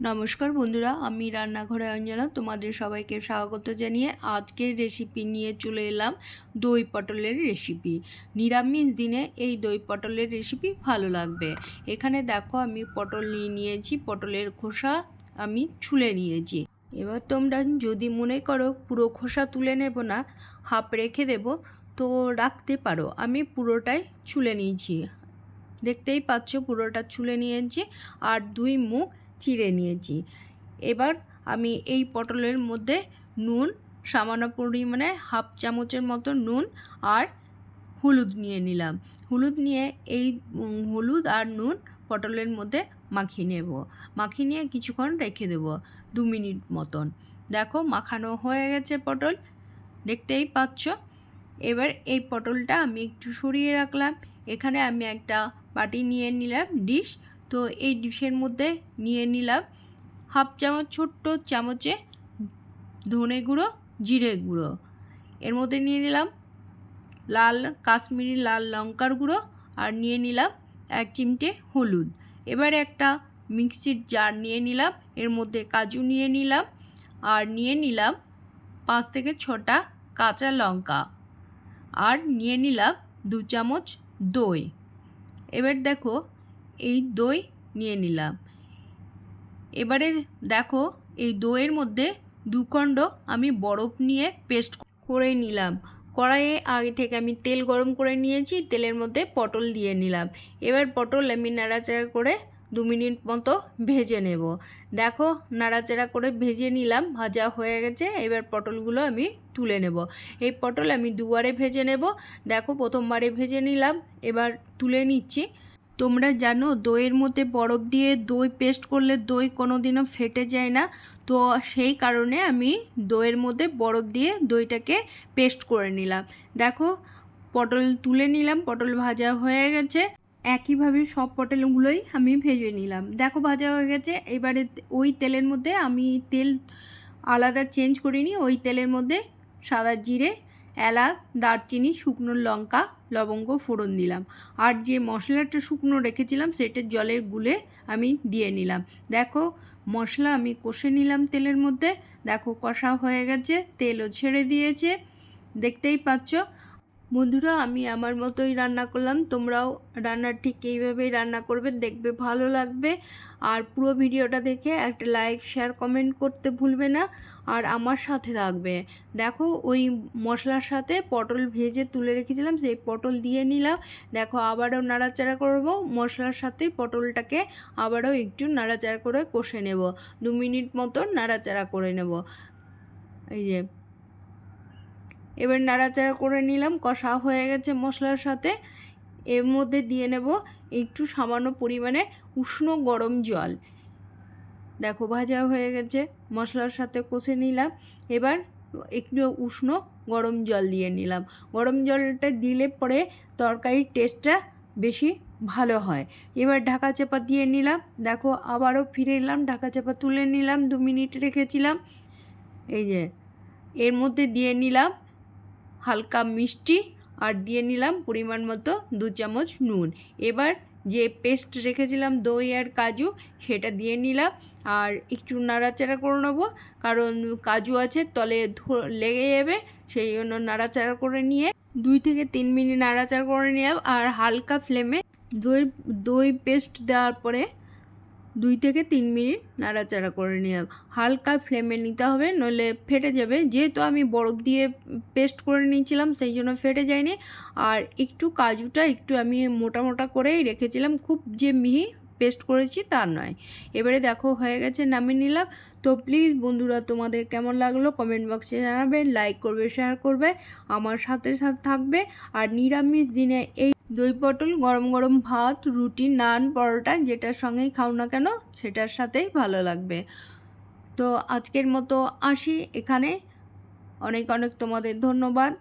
নমস্কার বন্ধুরা, আমি রান্নাঘরে অঞ্জনা, তোমাদের সবাইকে স্বাগত জানিয়ে আজকের রেসিপি নিয়ে চলে এলাম দই পটলের রেসিপি নিরামিষ দিনে এই দই পটলের রেসিপি ভালো লাগবে। এখানে দেখো আমি পটল নিয়ে নিয়েছি, পটলের খোসা আমি ছুলে নিয়েছি। এবার তোমরা যদি মনে করো পুরো খোসা তুলে নেব না হাফ রেখে দেব, তো রাখতে পারো। আমি পুরোটাই ছুলে নিয়েছি। দেখতেই পাচ্ছ পুরোটা ছুলে নিয়েছি, আর দুই মুখ চিড়ে নিয়েছি। এবার আমি এই পটলের মধ্যে নুন, সামান্য পরিমাণে হাফ চামচের মতো নুন আর হলুদ নিয়ে নিলাম। হলুদ নিয়ে এই হলুদ আর নুন পটলের মধ্যে মাখিয়ে নেব। মাখিয়ে নিয়ে কিছুক্ষণ রেখে দেব, দু মিনিট মতন। দেখো মাখানো হয়ে গেছে পটল, দেখতেই পাচ্ছ? এবার এই পটলটা আমি একটু সরিয়ে রাখলাম। এখানে আমি একটা বাটি নিয়ে নিলাম ডিশ। তো এই ডিশের মধ্যে নিয়ে নিলাম হাফ চামচ, ছোট্ট চামচে ধনে গুঁড়ো, জিরে গুঁড়ো। এর মধ্যে নিয়ে নিলাম লাল কাশ্মীরি লাল লঙ্কার গুঁড়ো আর নিয়ে নিলাম এক চিমটে হলুদ। এবার একটা মিক্সির জার নিয়ে নিলাম, এর মধ্যে কাজু নিয়ে নিলাম আর নিয়ে নিলাম পাঁচ থেকে ছটা কাঁচা লঙ্কা আর নিয়ে নিলাম দু চামচ দই। এবার দেখো এই দই নিয়ে নিলাম। এবারে দেখো এই দইয়ের মধ্যে দুখণ্ড আমি বরফ নিয়ে পেস্ট করে নিলাম। কড়াইয়ে আগে থেকে আমি তেল গরম করে নিয়েছি, তেলের মধ্যে পটল দিয়ে নিলাম। এবার পটল আমি নাড়াচাড়া করে দু মিনিট মতো ভেজে নেব। দেখো নাড়াচাড়া করে ভেজে নিলাম, ভাজা হয়ে গেছে। এবার পটলগুলো আমি তুলে নেব। এই পটল আমি দুবারে ভেজে নেব। দেখো প্রথমবারে ভেজে নিলাম, এবার তুলে নিচ্ছি। তোমরা জানো, দইয়ের মধ্যে বরফ দিয়ে দই পেস্ট করলে দই কোনো দিনও ফেটে যায় না। তো সেই কারণে আমি দইয়ের মধ্যে বরফ দিয়ে দইটাকে পেস্ট করে নিলাম। দেখো, পটল তুলে নিলাম, পটল ভাজা হয়ে গেছে। একইভাবে সব পটলগুলোই আমি ভেজে নিলাম। দেখো, ভাজা হয়ে গেছে। এবারে ওই তেলের মধ্যে আমি তেল আলাদা চেঞ্জ করিনি। ওই তেলের মধ্যে সাদা জিরে, এলাচ, দারচিনি, শুকনো লঙ্কা লবঙ্গ ফোড়ন দিলাম। আর যে মশলাটা শুকনো রেখেছিলাম, সেটা জলের গুলে আমি দিয়ে নিলাম। দেখো, মশলা আমি কষে নিলাম তেলের মধ্যে। দেখো, কষা হয়ে গেছে, তেলও ছেড়ে দিয়েছে। দেখতেই পাচ্ছ বন্ধুরা, আমি আমার মতোই রান্না করলাম। তোমরাও রান্না ঠিক এইভাবেই রান্না করবে, দেখবে ভালো লাগবে। আর পুরো ভিডিওটা দেখে একটা লাইক, শেয়ার, কমেন্ট করতে ভুলবে না। আর আমার সাথে থাকবে। দেখো, ওই মশলার সাথে পটল ভেজে তুলে রেখেছিলাম, সেই পটল দিয়ে নিলাম। দেখো, আবারও নাড়াচাড়া করব। মশলার সাথে পটলটাকে আবারও একটু নাড়াচাড়া করে কষে নেব। দু মিনিট মতো নাড়াচাড়া করে নেব। এই যে এবার নাড়াচাড়া করে নিলাম, কষা হয়ে গেছে মশলার সাথে। এর মধ্যে দিয়ে নেব একটু সামান্য পরিমাণে উষ্ণ গরম জল। দেখো ভাজা হয়ে গেছে, মশলার সাথে কষে নিলাম। এবার একটু উষ্ণ গরম জল দিয়ে নিলাম। গরম জলটা দিলে পরে তরকারির টেস্টটা বেশি ভালো হয়। এবার ঢাকা চাপা দিয়ে নিলাম। দেখো আবারও ফিরে এলাম, ঢাকা চাপা তুলে নিলাম, দু মিনিট রেখেছিলাম। এই যে, এর মধ্যে দিয়ে নিলাম হালকা মিষ্টি আর দিয়ে নিলাম পরিমাণ মতো দু চামচ নুন। এবার যে পেস্ট রেখেছিলাম দই আর কাজু, সেটা দিয়ে নিলাম আর একটু নাড়াচাড়া করে নেব, কারণ কাজু আছে তলে লেগে যাবে, সেই জন্য নাড়াচাড়া করে নিয়ে দুই থেকে তিন মিনিট নাড়াচাড়া করে নিলাম আর হালকা ফ্লেমে দই দই পেস্ট দেওয়ার পরে দুই থেকে তিন মিনিট নাড়াচাড়া করে নিলাম। হালকা ফ্লেমে নিতে হবে, নইলে ফেটে যাবে। যেহেতু আমি বরফ দিয়ে পেস্ট করে নিয়েছিলাম, সেই জন্য ফেটে যায়নি। আর একটু কাজুটা একটু আমি মোটা মোটা করেই রেখেছিলাম। খুব যে মিহি পেস্ট করেছি তা নয়। এবারে দেখো হয়ে গেছে, নামিয়ে নিলাম। তো প্লিজ বন্ধুরা, তোমাদের কেমন লাগল কমেন্ট বক্সে জানাবে, লাইক করবে, শেয়ার করবে, আমার সাথে সাথে থাকবে। আর নিরামিষ দিনে এই দই পটল, গরম গরম ভাত, রুটি, নান, পরোটা, যেটার সঙ্গেই খাও না কেন, সেটার সাথেই ভালো লাগবে। তো আজকের মতো আসি এখানে। অনেক অনেক তোমাদের ধন্যবাদ।